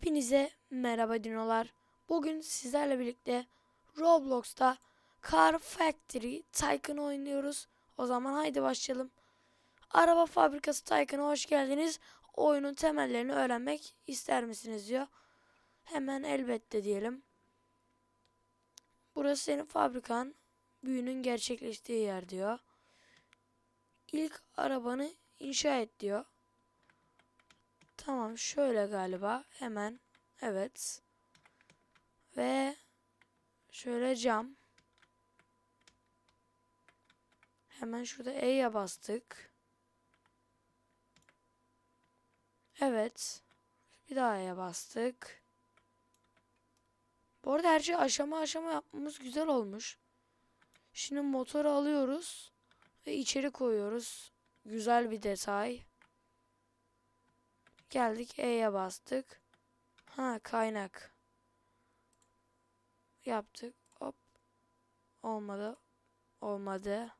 Hepinize merhaba dinolar. Bugün sizlerle birlikte Roblox'ta Car Factory Tycoon oynuyoruz. O zaman haydi başlayalım. Araba fabrikası Tycoon'a hoş geldiniz. Oyunun temellerini öğrenmek ister misiniz diyor. Hemen elbette diyelim. Burası senin fabrikan. Büyünün gerçekleştiği yer diyor. İlk arabanı inşa et diyor. Tamam şöyle galiba. Hemen evet. Ve şöyle cam. Hemen şurada E'ye bastık. Evet. Bir daha E'ye bastık. Bu arada her şey aşama aşama yapmamız güzel olmuş. Şimdi motoru alıyoruz ve içeri koyuyoruz. Güzel bir detay Geldik E'ye bastık. Ha kaynak. Yaptık. Hop. Olmadı. Olmadı.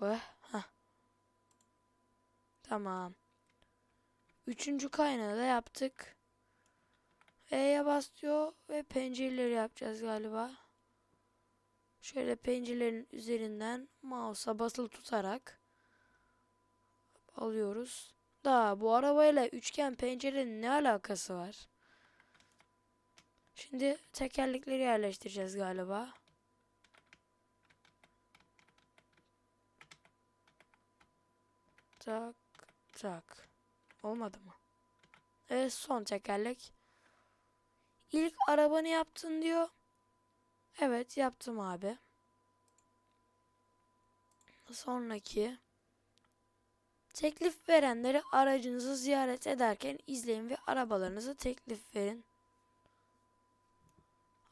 Ve ha. Tamam. Üçüncü kaynağı da yaptık. E'ye bas diyor ve pencereleri yapacağız galiba. Şöyle pencerelerin üzerinden mouse'a basılı tutarak alıyoruz. Daha bu arabayla üçgen pencerenin ne alakası var? Şimdi tekerlekleri yerleştireceğiz galiba. Tak tak. Olmadı mı? Evet son tekerlek. İlk arabanı yaptın diyor. Evet yaptım abi. Sonraki teklif verenleri aracınızı ziyaret ederken izleyin ve arabalarınızı teklif verin.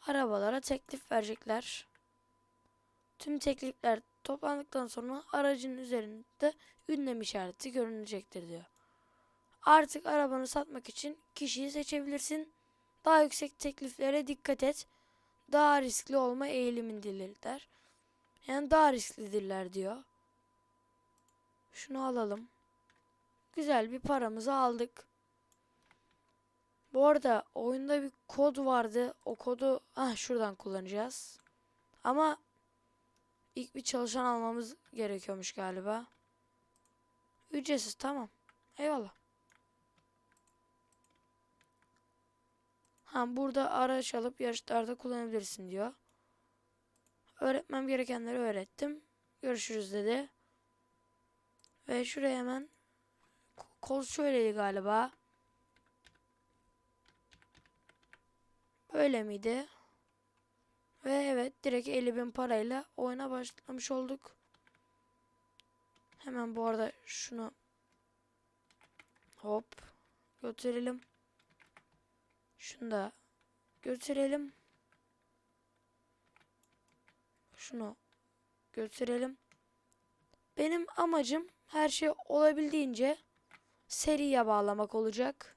Arabalara teklif verecekler. Tüm teklifler toplandıktan sonra aracın üzerinde ünlem işareti görünecektir diyor. Artık arabanı satmak için kişiyi seçebilirsin. Daha yüksek tekliflere dikkat et daha riskli olma eğilimindedirler. Yani daha risklidirler diyor. Şunu alalım. Güzel bir paramızı aldık. Bu arada oyunda bir kod vardı. O kodu ah şuradan kullanacağız. Ama ilk bir çalışan almamız gerekiyormuş galiba. Ücretsiz tamam. Eyvallah. Ha burada araç alıp yarışlarda kullanabilirsin diyor. Öğretmem gerekenleri öğrettim. Görüşürüz dedi. Ve şuraya hemen kol şöyleydi galiba. Böyle miydi? Ve evet direkt 50 bin parayla oyuna başlamış olduk. Hemen bu arada şunu hop götürelim. Şunu da götürelim. Şunu götürelim. Benim amacım her şey olabildiğince seriye bağlamak olacak.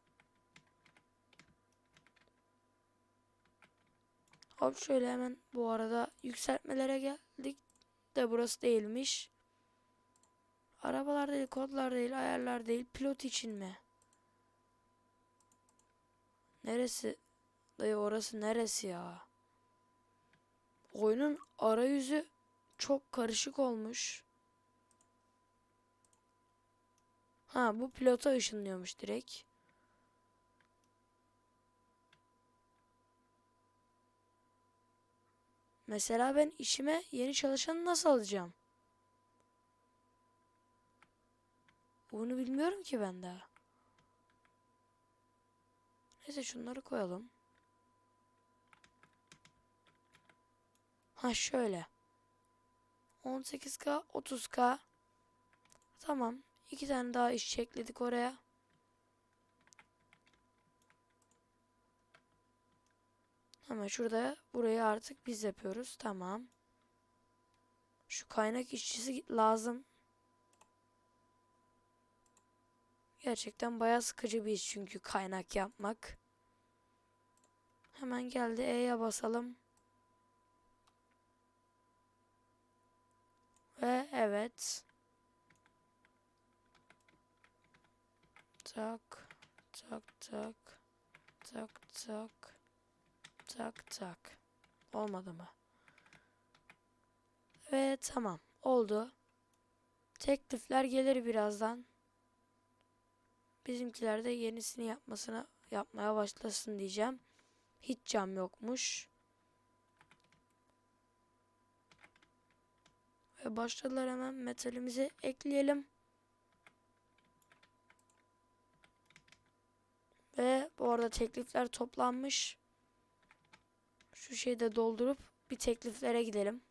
Hop şöyle hemen bu arada yükseltmelere geldik de burası değilmiş. Arabalar değil, kodlar değil, ayarlar değil, pilot için mi? Neresi? Dayı orası neresi ya? Oyunun arayüzü çok karışık olmuş. Ha bu pilota ışınlıyormuş direkt. Mesela ben işime yeni çalışanı nasıl alacağım? Bunu bilmiyorum ki ben daha. Neyse şunları koyalım. Ha şöyle. 18K 30K. Tamam. İki tane daha iş ekledik oraya. Ama şurada burayı artık biz yapıyoruz. Tamam. Şu kaynak işçisi lazım. Gerçekten bayağı sıkıcı bir iş çünkü kaynak yapmak. Hemen geldi E'ye basalım. Ve evet. Tak tak tak tak tak tak tak. Olmadı mı? Ve tamam oldu. Teklifler gelir birazdan. Bizimkiler de yenisini yapmasına yapmaya başlasın diyeceğim. Hiç cam yokmuş. Ve başladılar hemen metalimizi ekleyelim. Ve bu arada teklifler toplanmış. Şu şeyi de doldurup bir tekliflere gidelim.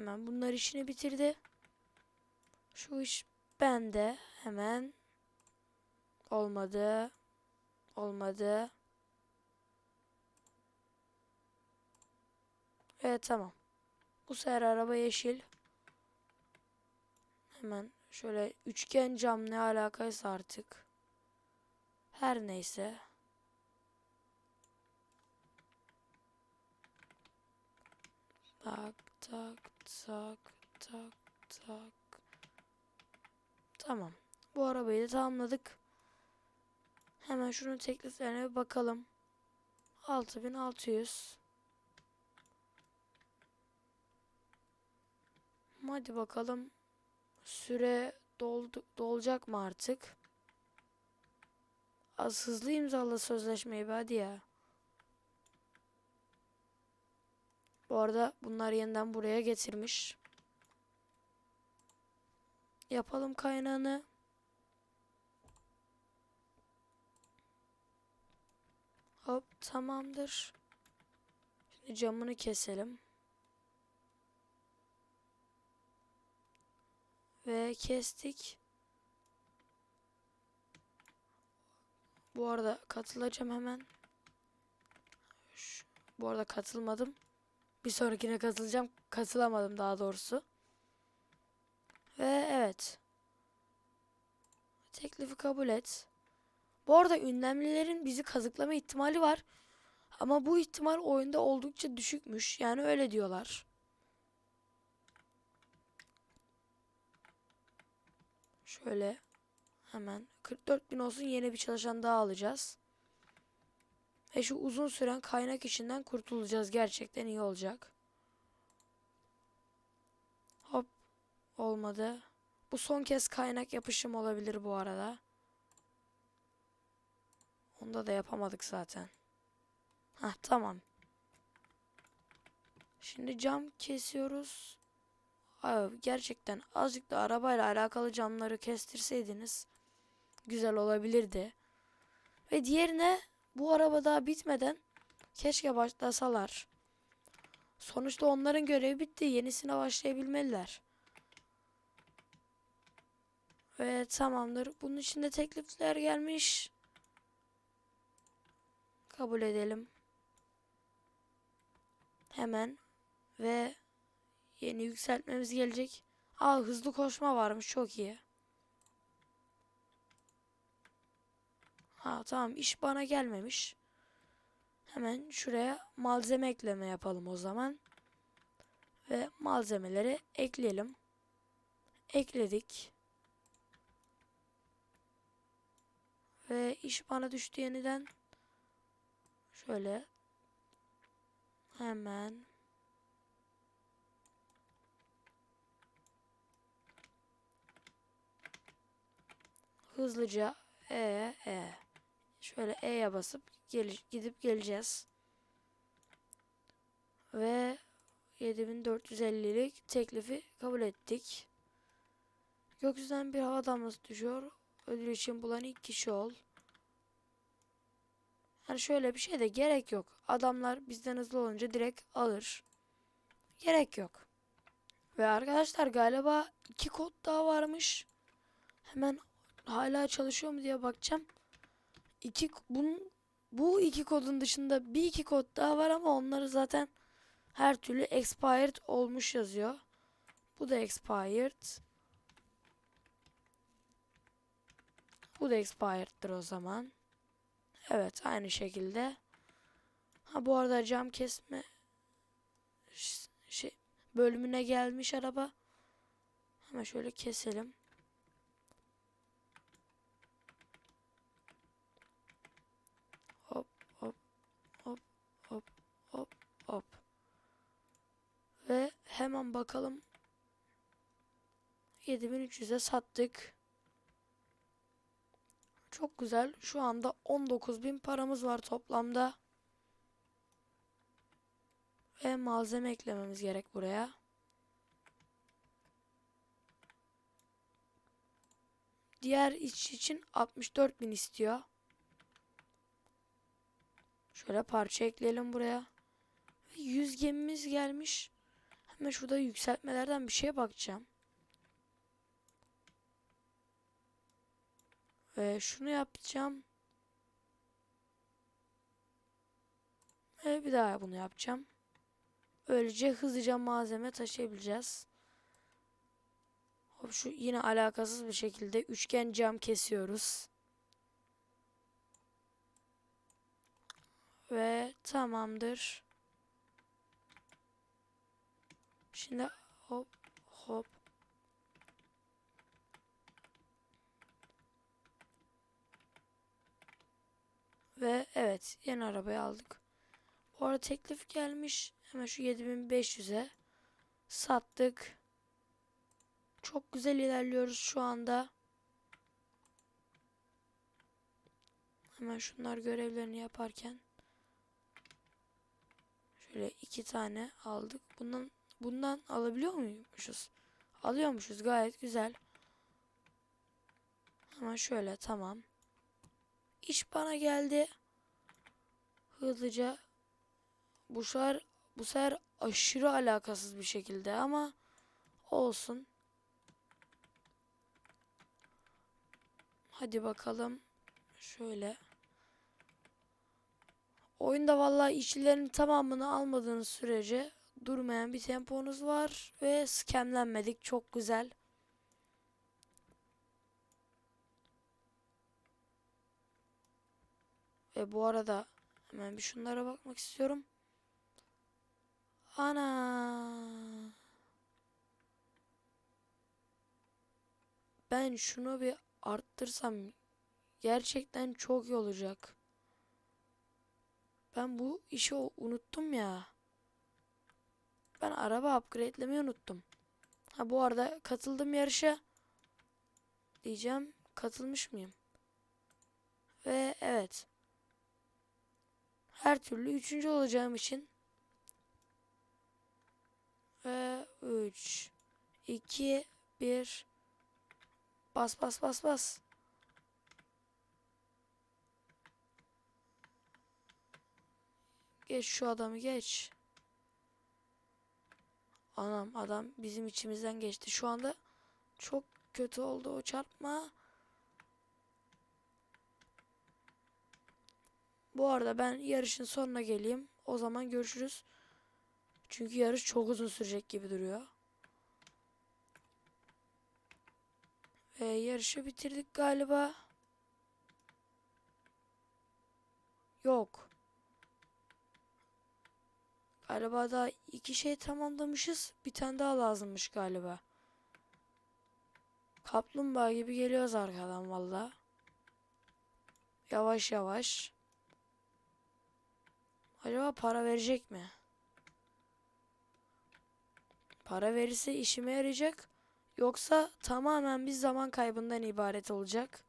Hemen bunlar işini bitirdi. Şu iş bende. Hemen. Olmadı. Olmadı. Evet tamam. Bu sefer araba yeşil. Hemen şöyle üçgen cam ne alakaysa artık. Her neyse. Tak tak tak tak tak. Tamam. Bu arabayı da tamamladık. Hemen şunun tekliflerine bir bakalım. 6600. Hadi bakalım. Süre doldu, dolacak mı artık? Az hızlı imzala sözleşmeyi be hadi ya. Bu arada bunlar yeniden buraya getirmiş. Yapalım kaynağını. Hop tamamdır. Şimdi camını keselim. Ve kestik. Bu arada katılacağım hemen. Şu- bu arada katılmadım. Bir sonrakine katılacağım. Katılamadım daha doğrusu. Ve evet. Teklifi kabul et. Bu arada ünlemlilerin bizi kazıklama ihtimali var. Ama bu ihtimal oyunda oldukça düşükmüş. Yani öyle diyorlar. Şöyle hemen 44 bin olsun yeni bir çalışan daha alacağız. Ve şu uzun süren kaynak işinden kurtulacağız. Gerçekten iyi olacak. Hop. Olmadı. Bu son kez kaynak yapışım olabilir bu arada. Onda da yapamadık zaten. Hah tamam. Şimdi cam kesiyoruz. Abi gerçekten azıcık da arabayla alakalı camları kestirseydiniz güzel olabilirdi. Ve diğerine bu araba daha bitmeden keşke başlasalar. Sonuçta onların görevi bitti. Yenisine başlayabilmeliler. Ve tamamdır. Bunun içinde teklifler gelmiş. Kabul edelim. Hemen ve yeni yükseltmemiz gelecek. Aa hızlı koşma varmış çok iyi. Ha tamam iş bana gelmemiş. Hemen şuraya malzeme ekleme yapalım o zaman. Ve malzemeleri ekleyelim. Ekledik. Ve iş bana düştü yeniden. Şöyle. Hemen. Hızlıca E E. Şöyle E'ye basıp gel gidip geleceğiz. Ve 7450'lik teklifi kabul ettik. Gökyüzünden bir hava damlası düşüyor. Ödül için bulan ilk kişi ol. Yani şöyle bir şey de gerek yok. Adamlar bizden hızlı olunca direkt alır. Gerek yok. Ve arkadaşlar galiba iki kod daha varmış. Hemen hala çalışıyor mu diye bakacağım. İki bunun bu iki kodun dışında bir iki kod daha var ama onları zaten her türlü expired olmuş yazıyor. Bu da expired. Bu da expired'dır o zaman. Evet aynı şekilde. Ha bu arada cam kesme şey bölümüne gelmiş araba. Hemen şöyle keselim. Hop hop hop hop hop hop. Ve bakalım. 7300'e sattık. Çok güzel. Şu anda 19.000 paramız var toplamda. Ve malzeme eklememiz gerek buraya. Diğer iç için 64.000 istiyor. Şöyle parça ekleyelim buraya. Ve 100 gemimiz gelmiş. Hemen şurada yükseltmelerden bir şeye bakacağım. Ve şunu yapacağım. Ve bir daha bunu yapacağım. Böylece hızlıca malzeme taşıyabileceğiz. Hop şu yine alakasız bir şekilde üçgen cam kesiyoruz. Ve tamamdır. Şimdi hop hop. Ve evet yeni arabayı aldık. Bu arada teklif gelmiş. Hemen şu 7500'e sattık. Çok güzel ilerliyoruz şu anda. Hemen şunlar görevlerini yaparken şöyle iki tane aldık. Bundan bundan alabiliyor muymuşuz? Alıyormuşuz gayet güzel. Hemen şöyle tamam. İş bana geldi. Hızlıca bu sefer bu sefer aşırı alakasız bir şekilde ama olsun. Hadi bakalım. Şöyle. Oyunda vallahi işçilerin tamamını almadığınız sürece durmayan bir temponuz var ve skemlenmedik. Çok güzel. Ve bu arada hemen bir şunlara bakmak istiyorum. Ana. Ben şunu bir arttırsam gerçekten çok iyi olacak. Ben bu işi unuttum ya. Ben araba upgrade'lemeyi unuttum. Ha bu arada katıldım yarışa. Diyeceğim katılmış mıyım? Ve evet. Her türlü üçüncü olacağım için. Ve 3 2 1 Bas bas bas bas. Geç şu adamı geç. Anam adam bizim içimizden geçti. Şu anda çok kötü oldu o çarpma. Bu arada ben yarışın sonuna geleyim. O zaman görüşürüz. Çünkü yarış çok uzun sürecek gibi duruyor. Ve yarışı bitirdik galiba. Yok. Galiba daha iki şey tamamlamışız. Bir tane daha lazımmış galiba. Kaplumbağa gibi geliyoruz arkadan valla. Yavaş yavaş. Acaba para verecek mi? Para verirse işime yarayacak. Yoksa tamamen bir zaman kaybından ibaret olacak.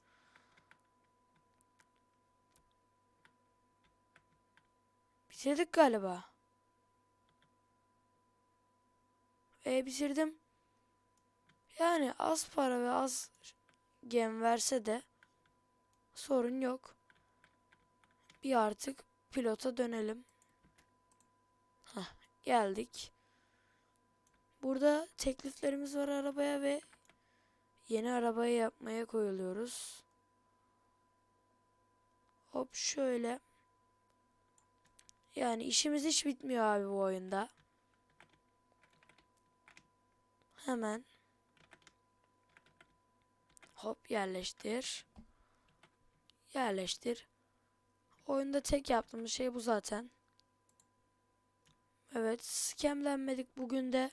Bitirdik galiba. E bitirdim. Yani az para ve az gem verse de sorun yok. Bir artık pilota dönelim. Hah, geldik. Burada tekliflerimiz var arabaya ve yeni arabayı yapmaya koyuluyoruz. Hop şöyle. Yani işimiz hiç bitmiyor abi bu oyunda. Hemen. Hop yerleştir. Yerleştir. Oyunda tek yaptığımız şey bu zaten. Evet, skemlenmedik bugün de.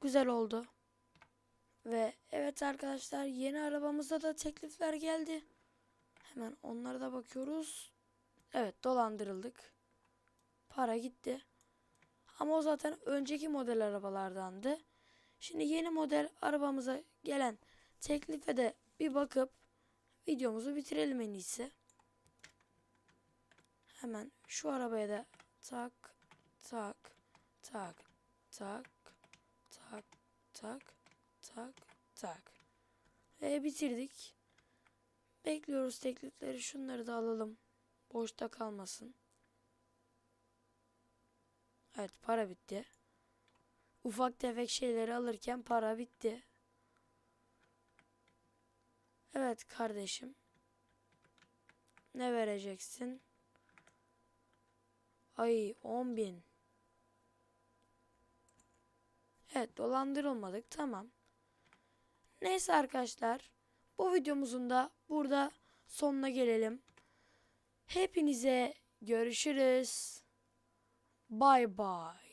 güzel oldu. Ve evet arkadaşlar yeni arabamıza da teklifler geldi. Hemen onlara da bakıyoruz. Evet dolandırıldık. Para gitti. Ama o zaten önceki model arabalardandı. Şimdi yeni model arabamıza gelen teklife de bir bakıp videomuzu bitirelim en iyisi. Hemen şu arabaya da tak tak tak tak tak tak tak tak ve bitirdik. Bekliyoruz teklifleri. Şunları da alalım. Boşta kalmasın. Evet para bitti. Ufak tefek şeyleri alırken para bitti. Evet kardeşim. Ne vereceksin? Ay 10 bin. Evet dolandırılmadık tamam. Neyse arkadaşlar. Bu videomuzun da burada sonuna gelelim. Hepinize görüşürüz. Bay bay.